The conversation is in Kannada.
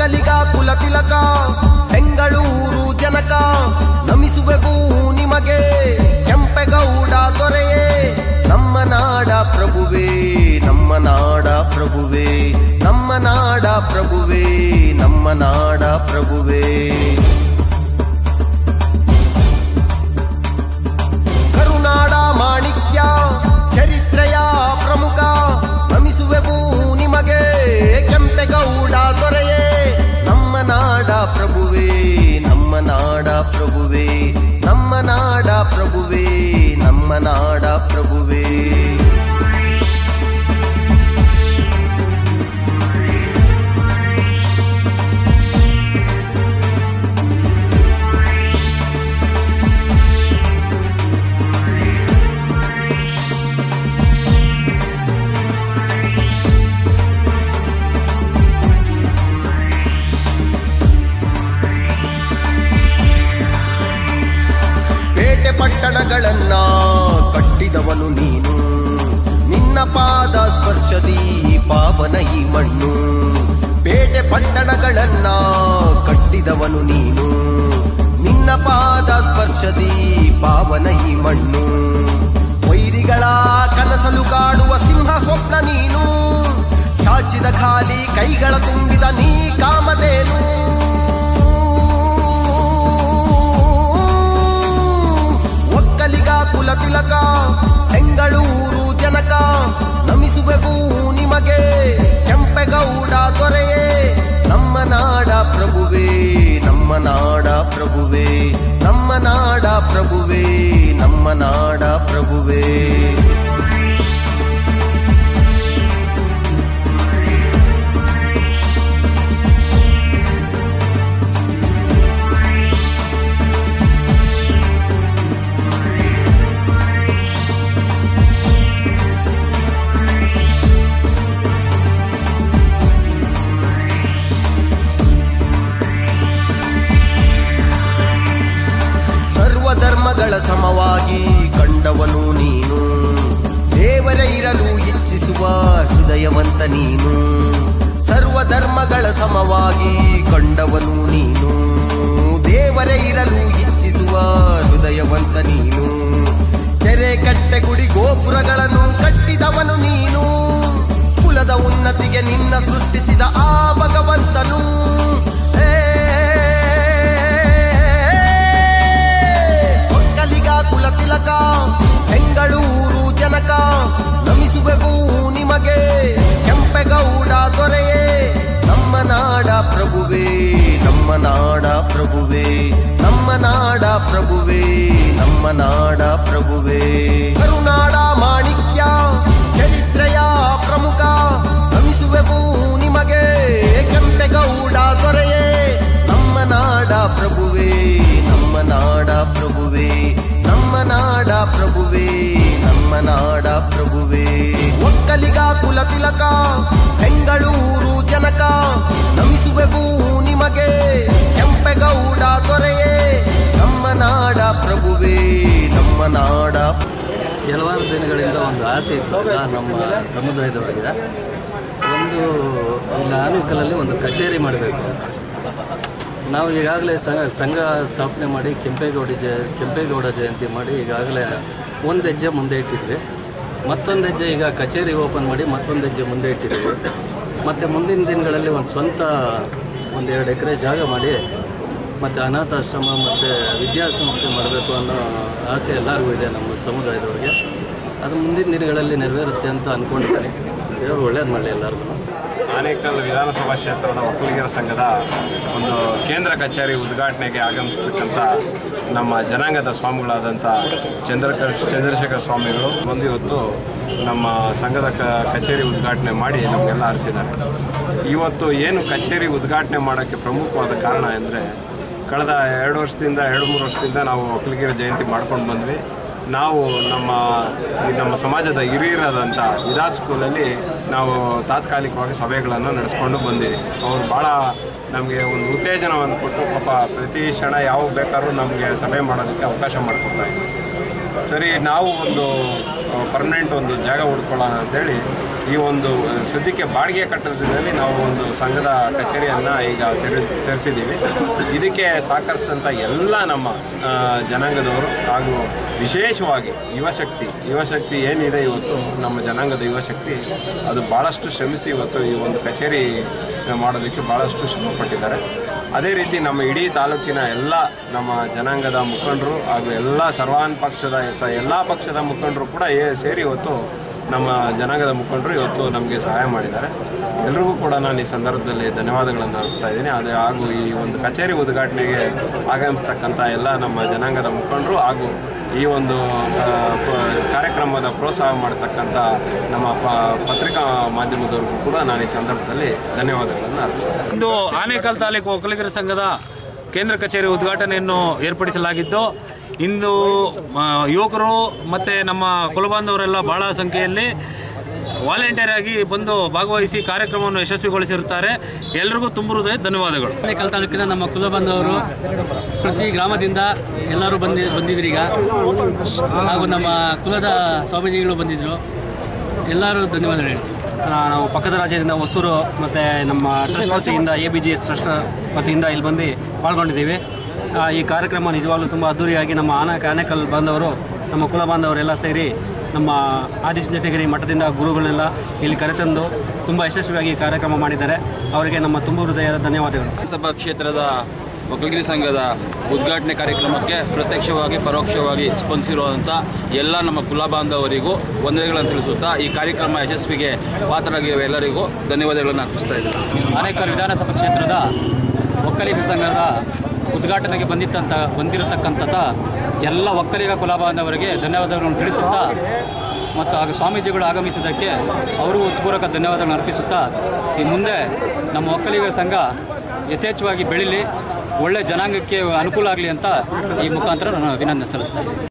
ಒಕ್ಕಲಿಗ ಕುಲ ತಿಲಕ ಬೆಂಗಳೂರು ಜನಕ ನಮಿಸುವೆವು ನಿಮಗೆ, ಕೆಂಪೆಗೌಡ ದೊರೆಯೇ. ನಮ್ಮ ನಾಡ ಪ್ರಭುವೇ, ನಮ್ಮ ನಾಡ ಪ್ರಭುವೇ, ನಮ್ಮ ನಾಡ ಪ್ರಭುವೇ, ನಮ್ಮ ನಾಡ ಪ್ರಭುವೇ. ಪ್ರಭುವೇ ನಮ್ಮ ನಾಡ ಪ್ರಭುವೇ ನಮ್ಮ ನಾಡ ಪ್ರಭುವೇ. ಪೇಟೆ ಪಟ್ಟಣಗಳನ್ನ ಕಟ್ಟಿದವನು ನೀನು. ನಿನ್ನ ಪಾದ ಸ್ಪರ್ಶದಿ ಪಾವನ ಈ ಮಣ್ಣು. ಬೇಟೆ ಪಟ್ಟಣಗಳನ್ನ ಕಟ್ಟಿದವನು ನೀನು. ನಿನ್ನ ಪಾದ ಸ್ಪರ್ಶದಿ ಪಾವನ ಈ ಮಣ್ಣು. ತಿಲಕ ಬೆಂಗಳೂರು ಜನಕ, ನಮಿಸುವೆವು ನಿಮಗೆ. ಕೆಂಪೆಗೌಡ ದೊರೆಯೇ, ನಮ್ಮ ನಾಡ ಪ್ರಭುವೇ, ನಮ್ಮ ನಾಡ ಪ್ರಭುವೇ, ನಮ್ಮ ನಾಡ ಪ್ರಭುವೇ, ನಮ್ಮ ನಾಡ ಪ್ರಭುವೇ. ಹೃದಯವಂತ ನೀನು ಸರ್ವಧರ್ಮಗಳ ಸಮವಾಗಿ ಕಂಡವನು ನೀನು ದೇವರೇ ಇರಲು ಇಚ್ಛಿಸುವ ಹೃದಯವಂತ ನೀನು ಕೆರೆ ಕಟ್ಟೆ ಗುಡಿ ಗೋಪುರಗಳನ್ನು ಕಟ್ಟಿದವನು ನೀನು ಕುಲದ ಉನ್ನತಿಗೆ ನಿನ್ನ ಸೃಷ್ಟಿಸಿದ ಆ ಭಗವಂತನು ಒಕ್ಕಲಿಗ ಕುಲ ತಿಲಕ ಬೆಂಗಳೂರು ಪ್ರಭುವೇ, ನಮ್ಮ ನಾಡ ಪ್ರಭುವೇ, ನಮ್ಮ ನಾಡ ಪ್ರಭುವೇ. ಕರುನಾಡ ಮಾಣಿಕ್ಯ, ಚರಿತ್ರೆಯ ಪ್ರಮುಖ ಭವಿಸುವೆವು ನಿಮಗೆ ಕೆಂಪೆಗೌಡ ದೊರೆಯೇ. ನಮ್ಮ ನಾಡ ಪ್ರಭುವೇ, ನಮ್ಮ ನಾಡ ಪ್ರಭುವೇ, ನಮ್ಮ ನಾಡ ಪ್ರಭುವೇ. ನಾಡ ಪ್ರಭುವೇ. ಒಕ್ಕಲಿಗ ಕುಲ ತಿಲಕ ಬೆಂಗಳೂರು ಜನಕ, ನಮಿಸುವೆವು ನಿಮಗೆ. ಕೆಂಪೆಗೌಡ ದೊರೆಯೇ, ನಮ್ಮ ನಾಡ ಪ್ರಭುವೇ, ನಮ್ಮ ನಾಡ. ಕೆಲವಾರು ದಿನಗಳಿಂದ ಒಂದು ಆಸೆ ಇತ್ತು ನಮ್ಮ ಸಮುದಾಯದವರಿಗೆ. ಒಂದು ಇಲ್ಲಿ ಒಂದು ಕಚೇರಿ ಮಾಡಬೇಕು ನಾವು ಈಗಾಗಲೇ ಸಂಘ ಸ್ಥಾಪನೆ ಮಾಡಿ ಕೆಂಪೇಗೌಡ ಜಯ, ಕೆಂಪೇಗೌಡ ಜಯಂತಿ ಮಾಡಿ ಈಗಾಗಲೇ ಒಂದು ಹೆಜ್ಜೆ ಮುಂದೆ ಇಟ್ಟಿದ್ವಿ. ಮತ್ತೊಂದು ಹೆಜ್ಜೆ ಈಗ ಕಚೇರಿ ಓಪನ್ ಮಾಡಿ ಮತ್ತೊಂದು ಹೆಜ್ಜೆ ಮುಂದೆ ಇಟ್ಟಿದ್ದೀವಿ. ಮತ್ತು ಮುಂದಿನ ದಿನಗಳಲ್ಲಿ ಒಂದು ಸ್ವಂತ ಒಂದು ಎರಡು ಎಕರೆ ಜಾಗ ಮಾಡಿ ಮತ್ತು ಅನಾಥಾಶ್ರಮ ಮತ್ತು ವಿದ್ಯಾಸಂಸ್ಥೆ ಮಾಡಬೇಕು ಅನ್ನೋ ಆಸೆ ಎಲ್ಲರಿಗೂ ಇದೆ ನಮ್ಮ ಸಮುದಾಯದವ್ರಿಗೆ. ಅದು ಮುಂದಿನ ದಿನಗಳಲ್ಲಿ ನೆರವೇರುತ್ತೆ ಅಂತ ಅಂದ್ಕೊಂಡಿದ್ದೀನಿ ದೇವರು ಒಳ್ಳೇದು ಮಾಡಲಿ ಎಲ್ಲರಿಗೂ ಆನೇಕಲ್ ವಿಧಾನಸಭಾ ಕ್ಷೇತ್ರದ ಒಕ್ಕಲಿಗರ ಸಂಘದ ಒಂದು ಕೇಂದ್ರ ಕಚೇರಿ ಉದ್ಘಾಟನೆಗೆ ಆಗಮಿಸತಕ್ಕಂಥ ನಮ್ಮ ಜನಾಂಗದ ಸ್ವಾಮಿಗಳಾದಂಥ ಚಂದ್ರ ಚಂದ್ರಶೇಖರ ಸ್ವಾಮಿಗಳು ಬಂದು ಇವತ್ತು ನಮ್ಮ ಸಂಘದ ಕ ಕಚೇರಿ ಉದ್ಘಾಟನೆ ಮಾಡಿ ನಮಗೆಲ್ಲ ಹರಿಸಿದ್ದಾರೆ ಇವತ್ತು ಏನು ಕಚೇರಿ ಉದ್ಘಾಟನೆ ಮಾಡೋಕ್ಕೆ ಪ್ರಮುಖವಾದ ಕಾರಣ ಅಂದರೆ ಕಳೆದ ಎರಡು ವರ್ಷದಿಂದ, ಎರಡು ಮೂರು ವರ್ಷದಿಂದ ನಾವು ಒಕ್ಕಲಿಗರ ಜಯಂತಿ ಮಾಡ್ಕೊಂಡು ಬಂದ್ವಿ. ನಾವು ನಮ್ಮ ನಮ್ಮ ಸಮಾಜದ ಹಿರಿಯರಾದಂಥ ಇದಾದ್ ಸ್ಕೂಲಲ್ಲಿ ನಾವು ತಾತ್ಕಾಲಿಕವಾಗಿ ಸಭೆಗಳನ್ನು ನಡೆಸ್ಕೊಂಡು ಬಂದಿವಿ. ಅವರು ಭಾಳ ನಮಗೆ ಒಂದು ಉತ್ತೇಜನವನ್ನು ಕೊಟ್ಟು ಪಾಪ ಪ್ರತಿ ಕ್ಷಣ ಯಾವಾಗ ಬೇಕಾದ್ರೂ ನಮಗೆ ಸಭೆ ಮಾಡೋದಕ್ಕೆ ಅವಕಾಶ ಮಾಡಿಕೊಡ್ತಾ ಇದ್ದಾರೆ ಸರಿ, ನಾವು ಒಂದು ಪರ್ಮನೆಂಟ್ ಒಂದು ಜಾಗ ಹುಡ್ಕೊಳ್ಳೋಣ ಅಂತೇಳಿ ಈ ಒಂದು ಸದ್ಯಕ್ಕೆ ಬಾಡಿಗೆ ಕಟ್ಟಡದಲ್ಲಿ ನಾವು ಒಂದು ಸಂಘದ ಕಚೇರಿಯನ್ನು ಈಗ ತೆರೆ, ತೆರೆಸಿದ್ದೀವಿ. ಇದಕ್ಕೆ ಸಹಕರಿಸಿದಂಥ ಎಲ್ಲ ನಮ್ಮ ಜನಾಂಗದವರು ಹಾಗೂ ವಿಶೇಷವಾಗಿ ಯುವಶಕ್ತಿ ಯುವಶಕ್ತಿ ಏನಿದೆ ಇವತ್ತು ನಮ್ಮ ಜನಾಂಗದ ಯುವಶಕ್ತಿ, ಅದು ಭಾಳಷ್ಟು ಶ್ರಮಿಸಿ ಇವತ್ತು ಈ ಒಂದು ಕಚೇರಿ ಮಾಡೋದಕ್ಕೆ ಭಾಳಷ್ಟು ಶ್ರಮಪಟ್ಟಿದ್ದಾರೆ. ಅದೇ ರೀತಿ ನಮ್ಮ ಇಡೀ ತಾಲೂಕಿನ ಎಲ್ಲ ನಮ್ಮ ಜನಾಂಗದ ಮುಖಂಡರು ಹಾಗೂ ಎಲ್ಲ ಸರ್ವಾನ್ ಪಕ್ಷದ ಎಲ್ಲ ಪಕ್ಷದ ಮುಖಂಡರು ಕೂಡ ಸೇರಿ ಇವತ್ತು ನಮ್ಮ ಜನಾಂಗದ ಮುಖಂಡರು ಇವತ್ತು ನಮಗೆ ಸಹಾಯ ಮಾಡಿದ್ದಾರೆ. ಎಲ್ರಿಗೂ ಕೂಡ ನಾನು ಈ ಸಂದರ್ಭದಲ್ಲಿ ಧನ್ಯವಾದಗಳನ್ನು ಅರ್ಪಿಸ್ತಾ ಇದ್ದೀನಿ. ಅದೇ ಹಾಗೂ ಈ ಒಂದು ಕಚೇರಿ ಉದ್ಘಾಟನೆಗೆ ಆಗಮಿಸ್ತಕ್ಕಂಥ ಎಲ್ಲ ನಮ್ಮ ಜನಾಂಗದ ಮುಖಂಡರು ಹಾಗೂ ಈ ಒಂದು ಕಾರ್ಯಕ್ರಮದ ಪ್ರೋತ್ಸಾಹ ಮಾಡತಕ್ಕಂಥ ನಮ್ಮ ಪತ್ರಿಕಾ ಮಾಧ್ಯಮದವರಿಗೂ ಕೂಡ ನಾನು ಈ ಸಂದರ್ಭದಲ್ಲಿ ಧನ್ಯವಾದಗಳನ್ನು ಅರ್ಪಿಸ್ತೇನೆ ಇಂದು ಆನೇಕಲ್ ತಾಲೂಕು ಒಕ್ಕಲಿಗರ ಸಂಘದ ಕೇಂದ್ರ ಕಚೇರಿ ಉದ್ಘಾಟನೆಯನ್ನು ಏರ್ಪಡಿಸಲಾಗಿದ್ದು ಇಂದು ಯುವಕರು ಮತ್ತು ನಮ್ಮ ಕುಲಬಾಂಧವರೆಲ್ಲ ಬಹಳ ಸಂಖ್ಯೆಯಲ್ಲಿ ವಾಲಂಟಿಯರ್ ಆಗಿ ಬಂದು ಭಾಗವಹಿಸಿ ಕಾರ್ಯಕ್ರಮವನ್ನು ಯಶಸ್ವಿಗೊಳಿಸಿರುತ್ತಾರೆ. ಎಲ್ರಿಗೂ ತುಂಬ ಹೃದಯ ಧನ್ಯವಾದಗಳು. ಕಲ್ ತಾಲೂಕಿನ ನಮ್ಮ ಕುಲ ಬಾಂಧವರು ಪ್ರತಿ ಗ್ರಾಮದಿಂದ ಎಲ್ಲರೂ ಬಂದಿ ಬಂದಿದ್ರು ಈಗ. ಹಾಗೂ ನಮ್ಮ ಕುಲದ ಸ್ವಾಮೀಜಿಗಳು ಬಂದಿದ್ದರು ಎಲ್ಲರೂ ಧನ್ಯವಾದ ಹೇಳ್ತೀವಿ. ನಾವು ಪಕ್ಕದ ರಾಜ್ಯದಿಂದ ಹೊಸೂರು ಮತ್ತು ನಮ್ಮ ಟ್ರಸ್ಟ್ ವತಿಯಿಂದ A B G S trust ವತಿಯಿಂದ ಇಲ್ಲಿ ಬಂದು ಪಾಲ್ಗೊಂಡಿದ್ದೀವಿ. ಈ ಕಾರ್ಯಕ್ರಮ ನಿಜವಾಗ್ಲೂ ತುಂಬ ಅದ್ದೂರಿಯಾಗಿ ನಮ್ಮ ಆನ ಆನೆಕಲ್ ಬಾಂಧವರು ನಮ್ಮ ಕುಲ ಬಾಂಧವರೆಲ್ಲ ಸೇರಿ ನಮ್ಮ ಆದಿಚುಂಚನಗಿರಿ ಮಠದಿಂದ ಗುರುಗಳನ್ನೆಲ್ಲ ಇಲ್ಲಿ ಕರೆತಂದು ತುಂಬ ಯಶಸ್ವಿಯಾಗಿ ಕಾರ್ಯಕ್ರಮ ಮಾಡಿದ್ದಾರೆ. ಅವರಿಗೆ ನಮ್ಮ ತುಂಬ ಹೃದಯದ ಧನ್ಯವಾದಗಳು. ಸಭಾ ಕ್ಷೇತ್ರದ ಒಕ್ಕಲಗಿರಿ ಸಂಘದ ಉದ್ಘಾಟನೆ ಕಾರ್ಯಕ್ರಮಕ್ಕೆ ಪ್ರತ್ಯಕ್ಷವಾಗಿ ಪರೋಕ್ಷವಾಗಿ ಸ್ಪಂದಿಸಿರುವಂಥ ಎಲ್ಲ ನಮ್ಮ ಕುಲ ಬಾಂಧವರಿಗೂ ವಂದನೆಗಳನ್ನು ತಿಳಿಸುತ್ತಾ ಈ ಕಾರ್ಯಕ್ರಮ ಯಶಸ್ವಿಗೆ ಪಾತ್ರರಾಗಿರುವ ಎಲ್ಲರಿಗೂ ಧನ್ಯವಾದಗಳನ್ನು ಅರ್ಪಿಸ್ತಾ ಇದ್ದೀನಿ. ಅನೇಕ ವಿಧಾನಸಭಾ ಕ್ಷೇತ್ರದ ಒಕ್ಕಲಿಗ ಸಂಘದ ಉದ್ಘಾಟನೆಗೆ ಬಂದಿತ್ತಂತ ಬಂದಿರತಕ್ಕಂಥ ಎಲ್ಲ ಒಕ್ಕಲಿಗ ಕುಲ ಬಾಂಧವರಿಗೆ ಧನ್ಯವಾದಗಳನ್ನು ತಿಳಿಸುತ್ತಾ ಮತ್ತು ಆಗ ಸ್ವಾಮೀಜಿಗಳು ಆಗಮಿಸಿದ್ದಕ್ಕೆ ಅವರಿಗೂ ಉತ್ಪೂರಕ ಧನ್ಯವಾದಗಳನ್ನು ಅರ್ಪಿಸುತ್ತಾ, ಈ ಮುಂದೆ ನಮ್ಮ ಒಕ್ಕಲಿಗರ ಸಂಘ ಯಥೇಚ್ಛವಾಗಿ ಬೆಳೀಲಿ, ಒಳ್ಳೆ ಜನಾಂಗಕ್ಕೆ ಅನುಕೂಲ ಆಗಲಿ ಅಂತ ಈ ಮುಖಾಂತರ ನಾನು ಅಭಿನಂದನೆ ಸಲ್ಲಿಸ್ತಾ